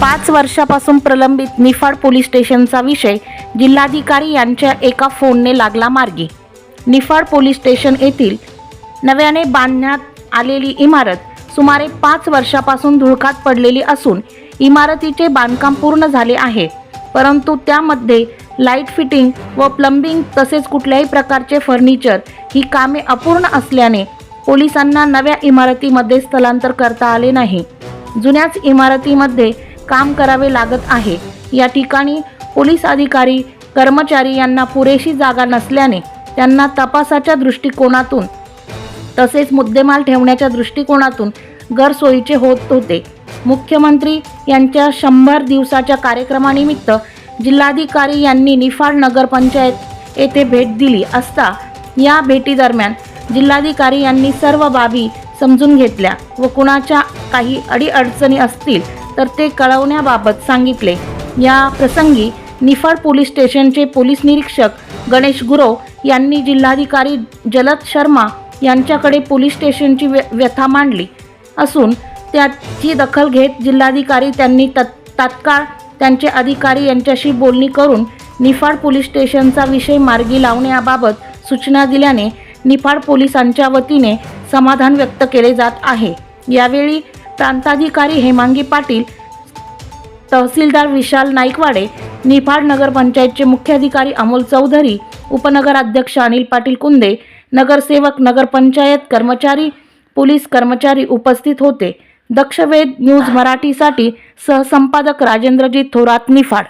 पाच वर्षापासून प्रलंबित निफाड पोलीस स्टेशनचा विषय जिल्हाधिकारी यांच्या एका फोनने लागला मार्गी. निफाड पोलीस स्टेशन येथील नव्याने बांधण्यात आलेली इमारत सुमारे पाच वर्षापासून धुळकात पडलेली असून इमारतीचे बांधकाम पूर्ण झाले आहे. परंतु त्यामध्ये लाइट फिटिंग व प्लंबिंग तसेच कुठल्याही प्रकारचे फर्निचर ही कामे अपूर्ण असल्याने पोलिसांना नव्या इमारतीमध्ये स्थलांतर करता आले नाही. जुन्याच इमारतीमध्ये काम करावे लागत आहे. या ठिकाणी पोलीस अधिकारी कर्मचारी यांना पुरेशी जागा नसल्याने त्यांना तपासाच्या दृष्टिकोनातून तसेच मुद्देमाल ठेवण्याच्या दृष्टिकोनातून गैरसोयीचे होत होते. मुख्यमंत्री यांच्या शंभर दिवसाच्या कार्यक्रमानिमित्त जिल्हाधिकारी यांनी निफाड नगरपंचायत येथे भेट दिली असता या भेटीदरम्यान जिल्हाधिकारी यांनी सर्व बाबी समजून घेतल्या व कुणाच्या काही अडीअडचणी असतील तर ते कळवण्याबाबत सांगितले. या प्रसंगी निफाड पोलीस स्टेशनचे पोलीस निरीक्षक गणेश गुरव यांनी जिल्हाधिकारी जलद शर्मा यांच्याकडे पोलीस स्टेशनची व्य व्यथा मांडली. असून त्याची दखल घेत जिल्हाधिकारी त्यांनी तत् तात्काळ त्यांचे अधिकारी यांच्याशी बोलणी करून निफाड पोलीस स्टेशनचा विषय मार्गी लावण्याबाबत सूचना दिल्याने निफाड पोलिसांच्या वतीने समाधान व्यक्त केले जात आहे. यावेळी प्रांताधिकारी हेमांगी पाटील तहसीलदार विशाल नाईकवाडे निफाड नगरपंचायतचे मुख्याधिकारी अमोल चौधरी उपनगराध्यक्ष अनिल पाटील कुंदे नगरसेवक नगरपंचायत कर्मचारी पोलीस कर्मचारी उपस्थित होते. दक्षवेद न्यूज मराठीसाठी सहसंपादक राजेंद्रजी थोरात निफाड.